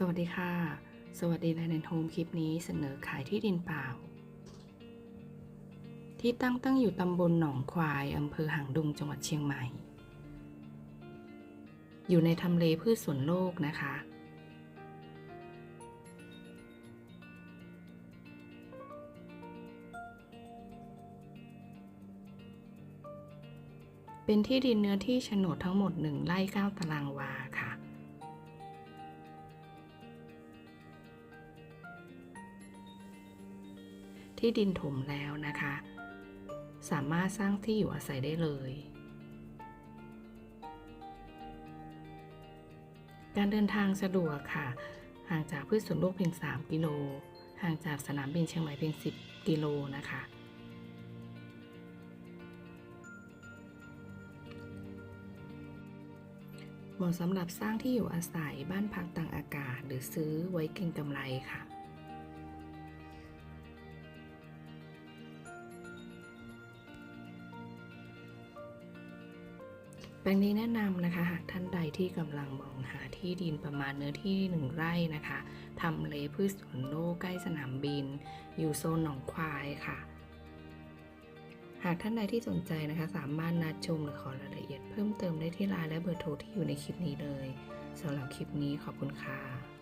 สวัสดีค่ะ สวัสดีแลนด์โฮมคลิปนี้เสนอขายที่ดินเปล่า ที่ตั้งตั้งอยู่ตำบลหนองควายอำเภอหางดงจังหวัดเชียงใหม่ อยู่ในทำเลพืชสวนโลกนะคะ เป็นที่ดินเนื้อที่โฉนดทั้งหมด 1ไร่9ตารางวาค่ะ ที่ดินถมแล้วนะคะ สามารถสร้างที่อยู่อาศัยได้เลย การเดินทางสะดวกค่ะ ห่างจากพืชสวนโลกเพียง 3 กิโล ห่างจากสนามบินเชียงใหม่เพียง 10 กิโลนะคะเหมาะสำหรับสร้างที่อยู่อาศัยบ้านพักต่างอากาศ หรือซื้อไว้เก็งกำไรค่ะ ลงนี้แนะนำนะคะหากท่านใดที่กำลังมองหาที่ดินประมาณเนื้อที่หนึ่งไร่นะคะทำเลพืชสวนโลกใกล้สนามบิน อยู่โซนหนองควายค่ะ หากท่านใดที่สนใจนะคะ สามารถนัดชมหรือขอรายละเอียดเพิ่มเติมได้ที่ไลน์และเบอร์โทรที่อยู่ในคลิปนี้เลยสำหรับคลิปนี้ขอบคุณค่ะ